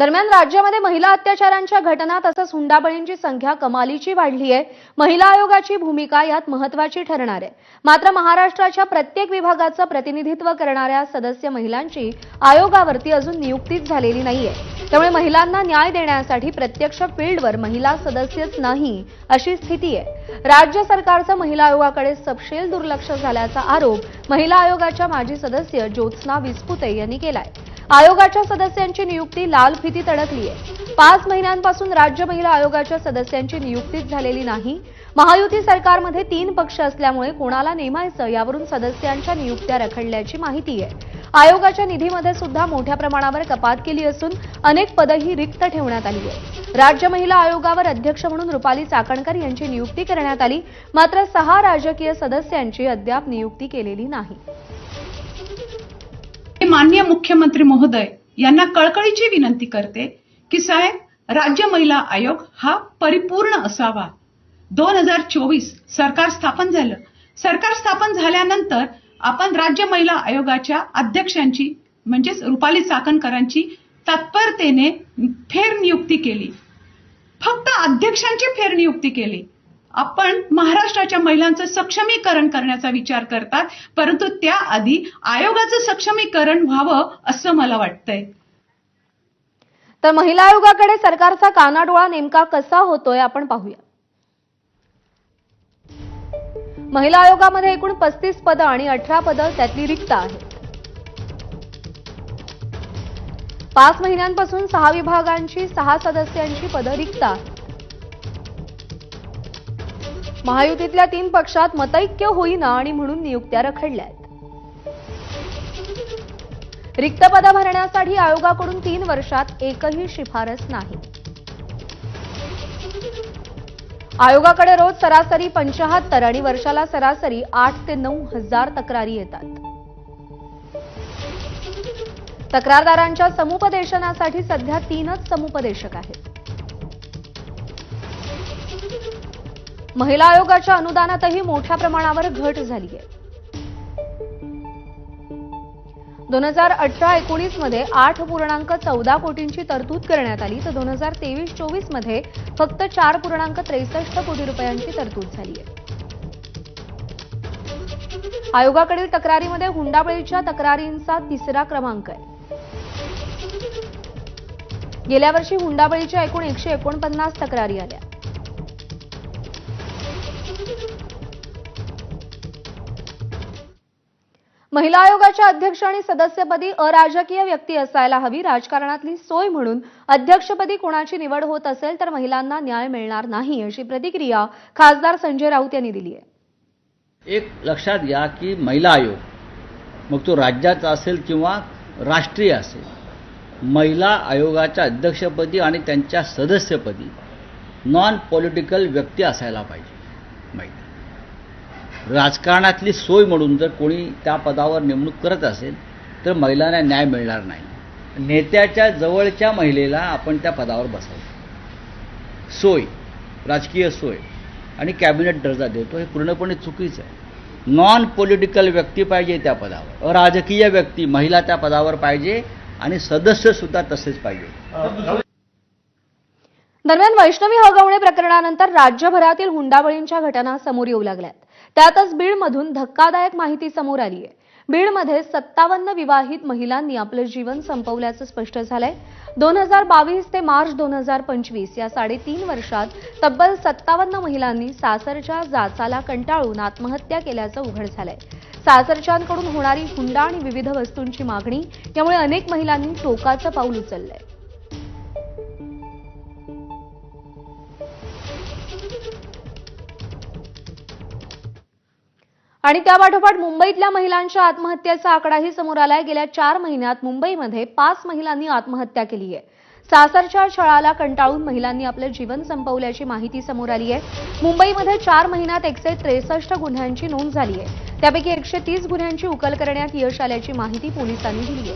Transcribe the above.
दरम्यान राज्यामध्ये महिला अत्याचारांच्या घटना तसंच हुंडाबळींची संख्या कमालीची वाढली आहे महिला आयोगाची भूमिका यात महत्वाची ठरणार आहे. मात्र महाराष्ट्राच्या प्रत्येक विभागाचं प्रतिनिधित्व करणाऱ्या सदस्य महिलांची आयोगावरती अजून नियुक्तीच झालेली नाहीये. त्यामुळे महिलांना न्याय देण्यासाठी प्रत्यक्ष फील्डवर महिला सदस्यच नाही अशी स्थिती आहे राज्य सरकारचं महिला आयोगाकडे सपशेल दुर्लक्ष झाल्याचा आरोप महिला आयोगाच्या माजी सदस्य ज्योत्स्ना विस्पुते यांनी केलाय. आयोगाच्या सदस्यांची नियुक्ती लाल फितीत अडकली आहे पाच महिन्यांपासून राज्य महिला आयोगाच्या सदस्यांची नियुक्तीच झालेली नाही. महायुती सरकारमध्ये तीन पक्ष असल्यामुळे कोणाला नेमायचं यावरून सदस्यांच्या नियुक्त्या रखडल्याची माहिती आहे. आयोगाच्या निधीमध्ये सुद्धा मोठ्या प्रमाणावर कपात केली असून अनेक पदही रिक्त ठेवण्यात आली आहे राज्य महिला आयोगावर अध्यक्ष म्हणून रुपाली चाकणकर यांची नियुक्ती करण्यात आली. मात्र सहा राजकीय सदस्यांची अद्याप नियुक्ती केलेली नाही. मी माननीय मुख्यमंत्री महोदय यांना कळकळीची विनंती करते की साहेब राज्य महिला आयोग हा परिपूर्ण असावा. दोन हजार चोवीस सरकार स्थापन झालं. सरकार स्थापन झाल्यानंतर आपण राज्य महिला आयोगाच्या अध्यक्षांची म्हणजेच रुपाली चाकणकरांची तत्परतेने फेरनियुक्ती केली. फक्त अध्यक्षांची फेरनियुक्ती केली. आपण महाराष्ट्राच्या महिलांचं सक्षमीकरण करण्याचा विचार करतात परंतु त्याआधी आयोगाचं सक्षमीकरण व्हावं असं मला वाटतंय. तर महिला आयोगाकडे सरकारचा कानाडोळा नेमका कसा होतोय आपण पाहूया. महिला आयोगामध्ये एकूण पस्तीस पदं आणि अठरा पदं त्यातली रिक्त आहेत. पाच महिन्यांपासून सहा विभागांची सहा सदस्यांची पदं रिक्त आहेत. महायुतीतल्या तीन पक्षात मतैक्य होईना आणि म्हणून नियुक्त्या रखडल्या आहेत रिक्त पदं भरण्यासाठी आयोगाकडून तीन वर्षात एकही शिफारस नाही. आयोगाकडे रोज सरासरी पंचाहत्तर आणि वर्षाला सरासरी आठ ते नऊ हजार तक्रारी येतात. तक्रारदारांच्या समुपदेशनासाठी सध्या तीनच समुपदेशक आहेत. महिला आयोगाच्या अनुदानातही मोठ्या प्रमाणावर घट झाली आहे दोन हजार अठरा एकोणीसमध्ये आठ पूर्णांक चौदा कोटींची तरतूद करण्यात आली तर दोन हजार तेवीस चोवीसमध्ये फक्त चार पूर्णांक त्रेसष्ट कोटी रुपयांची तरतूद झाली आहे आयोगाकडील तक्रारीमध्ये हुंडाबळीच्या तक्रारींचा तिसरा क्रमांक आहे. गेल्या वर्षी हुंडाबळीच्या एकूण एकशे एकोणपन्नास तक्रारी आल्या. महिला आयोगाच्या अध्यक्ष आणि सदस्यपदी अराजकीय व्यक्ती असायला हवी. राजकारणातली सोय म्हणून अध्यक्षपदी कोणाची निवड होत असेल तर महिलांना न्याय मिळणार नाही अशी प्रतिक्रिया खासदार संजय राऊत यांनी दिली आहे. एक लक्षात घ्या की महिला आयोग मग तो राज्याचा असेल किंवा राष्ट्रीय असेल महिला आयोगाच्या अध्यक्षपदी आणि त्यांच्या सदस्यपदी नॉन पॉलिटिकल व्यक्ती असायला पाहिजे. महिला राजकारणातली सोय म्हणून जर कोणी त्या पदावर नेमणूक करत असेल तर महिलांना न्याय मिळणार नाही. नेत्याच्या जवळच्या महिलेला आपण त्या पदावर बसवतो. सोय राजकीय सोय. आणि कॅबिनेट दर्जा देतो हे पूर्णपणे चुकीचं आहे. नॉन पॉलिटिकल व्यक्ती पाहिजे त्या पदावर. अराजकीय व्यक्ती महिला त्या पदावर पाहिजे आणि सदस्य सुद्धा तसेच पाहिजे. दरम्यान वैष्णवी हगवणे प्रकरणानंतर राज्यभरातील हुंडाबळींच्या घटना समोर येऊ लागल्यात. त्यातच बीडमधून धक्कादायक माहिती समोर आली आहे. बीडमध्ये सत्तावन्न विवाहित महिलांनी आपलं जीवन संपवल्याचं स्पष्ट झालंय. दोन हजार बावीस ते मार्च दोन हजार पंचवीस या साडेतीन वर्षात तब्बल सत्तावन्न महिलांनी सासरच्या जाचाला कंटाळून आत्महत्या केल्याचं उघड झालंय. सासरच्यांकडून होणारी हुंडा आणि विविध वस्तूंची मागणी यामुळे अनेक महिलांनी टोकाचं पाऊल उचललंय. आणि त्यापाठोपाठ मुंबईतल्या महिलांच्या आत्महत्येचा आकडाही समोर आलाय. गेल्या चार महिन्यात मुंबईमध्ये पाच महिलांनी आत्महत्या केली आहे. सासरच्या छळाला कंटाळून महिलांनी आपलं जीवन संपवल्याची माहिती समोर आली आहे. मुंबईमध्ये चार महिन्यात एकशे त्रेसष्ट गुन्ह्यांची नोंद झाली आहे. त्यापैकी एकशे तीस गुन्ह्यांची उकल करण्यात यश आल्याची माहिती पोलिसांनी दिली आहे.